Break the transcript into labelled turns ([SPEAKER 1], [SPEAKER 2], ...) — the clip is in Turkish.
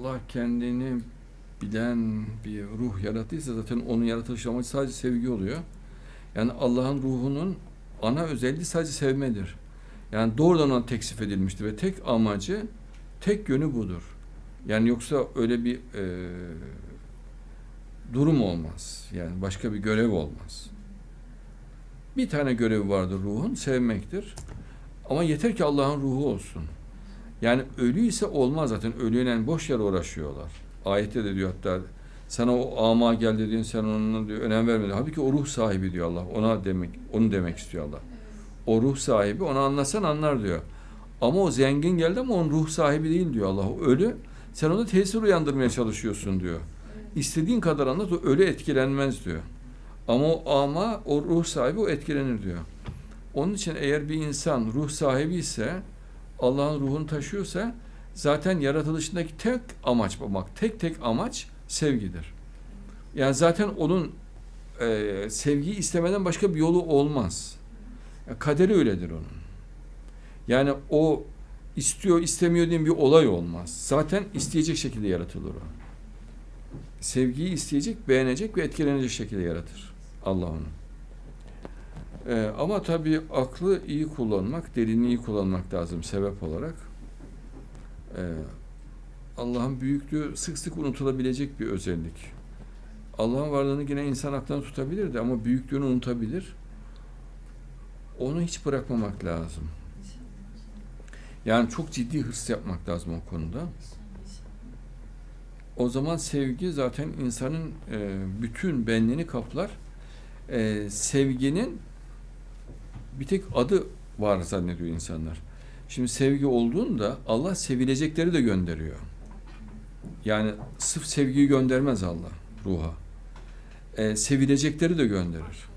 [SPEAKER 1] Allah kendini bilen bir ruh yarattıysa zaten onun yaratılış amacı sadece sevgi oluyor. Yani Allah'ın ruhunun ana özelliği sadece sevmedir. Yani doğrudan ona teksif edilmiştir ve tek amacı, tek yönü budur. Yani yoksa öyle bir e, durum olmaz. Yani başka bir görev olmaz. Bir tane görevi vardır ruhun, sevmektir. Ama yeter ki Allah'ın ruhu olsun. Yani ölü ise olmaz zaten. Ölüyle boş yere uğraşıyorlar. Ayette de diyor hatta sana o ama geldi diyor sen ona diyor önem vermedin. Halbuki o ruh sahibi diyor Allah. Ona demek onu demek istiyor Allah. O ruh sahibi ona anlatsan anlar diyor. Ama o zengin geldi ama onun ruh sahibi değil diyor Allah. O ölü. Sen ona tesir uyandırmaya çalışıyorsun diyor. İstediğin kadar anlat o ölü etkilenmez diyor. Ama o ama o ruh sahibi o etkilenir diyor. Onun için eğer bir insan ruh sahibi ise Allah'ın ruhunu taşıyorsa zaten yaratılışındaki tek amaç bak tek tek amaç sevgidir. Yani zaten onun e, sevgiyi istemeden başka bir yolu olmaz. Kaderi öyledir onun. Yani o istiyor istemiyor diye bir olay olmaz. Zaten isteyecek şekilde yaratılır o. Sevgiyi isteyecek, beğenecek ve etkilenecek şekilde yaratır Allah onu. Ee, ama tabii aklı iyi kullanmak, dilini iyi kullanmak lazım sebep olarak. Ee, Allah'ın büyüklüğü sık sık unutulabilecek bir özellik. Allah'ın varlığını yine insan aklına tutabilirdi ama büyüklüğünü unutabilir. Onu hiç bırakmamak lazım. Yani çok ciddi hırs yapmak lazım o konuda. O zaman sevgi zaten insanın e, bütün benliğini kaplar. E, sevginin bir tek adı var zannediyor insanlar. Şimdi sevgi olduğunda Allah sevilecekleri de gönderiyor. Yani sırf sevgiyi göndermez Allah ruha. E, sevilecekleri de gönderir.